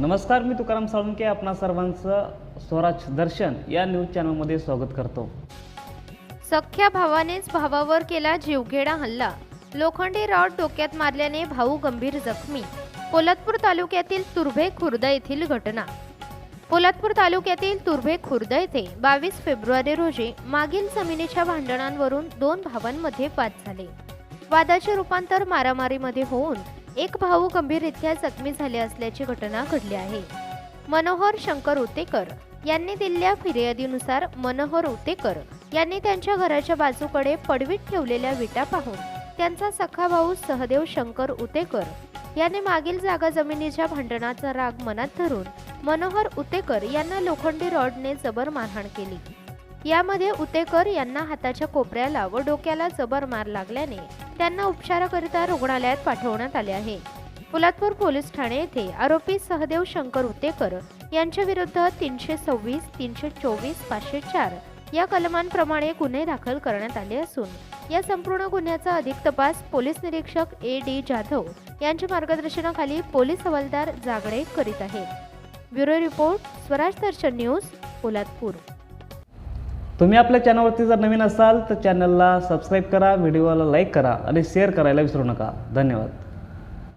नमस्कार मी तुकाराम साळुंके आपणा सर्वांचं स्वराज दर्शन या न्यूज चॅनलमध्ये स्वागत करतो. सख्ख्या भावानेच भावावर केला जीवघेडा हल्ला. लोखंडी रॉड डोक्यात मारल्याने भाऊ गंभीर जखमी. पोलादपूर तालुक्यातील तुर्भे खुर्द येथील घटना. पोलादपूर तालुक्यातील तुर्भे खुर्द येथे बावीस फेब्रुवारी रोजी मागील जमिनीच्या भांडणांवरून दोन भावांमध्ये वाद झाले. वादाचे रूपांतर मारामारीमध्ये होऊन एक भाऊ गंभीररित्या जखमी झाले असल्याची घटना घडली आहे. मनोहर शंकर उतेकर यांनी दिलेल्या फिर्यादीनुसार मनोहर उतेकर यांनी त्यांच्या घराच्या बाजूकडे पडवीत ठेवलेल्या विटा पाहून त्यांचा सखा भाऊ सहदेव शंकर उतेकर याने मागील जागा जमिनीच्या भांडणाचा राग मनात धरून मनोहर उतेकर यांना लोखंडी रॉडने जबर मारहाण केली. यामध्ये उतेकर यांना हाताच्या कोपऱ्याला व डोक्याला जबर मार लागल्याने त्यांना उपचाराकरिता रुग्णालयात पाठवण्यात आले आहे. पोलादपूर पोलीस ठाणे येथे आरोपी सहदेव शंकर उतेकर यांच्या विरुद्ध तीनशे सव्वीस तीनशे चोवीस पाचशे चार या कलमांप्रमाणे गुन्हे दाखल करण्यात आले असून या संपूर्ण गुन्ह्याचा अधिक तपास पोलीस निरीक्षक ए डी जाधव यांच्या मार्गदर्शनाखाली पोलीस हवालदार जागडे करीत आहेत. Bureau report Swaraj Darshan news Poladpur. तुम्ही आपल्या चॅनलवरती जर नवीन असाल तर चॅनलला सबस्क्राईब करा व्हिडिओला लाईक करा आणि शेअर करायला विसरू नका. धन्यवाद.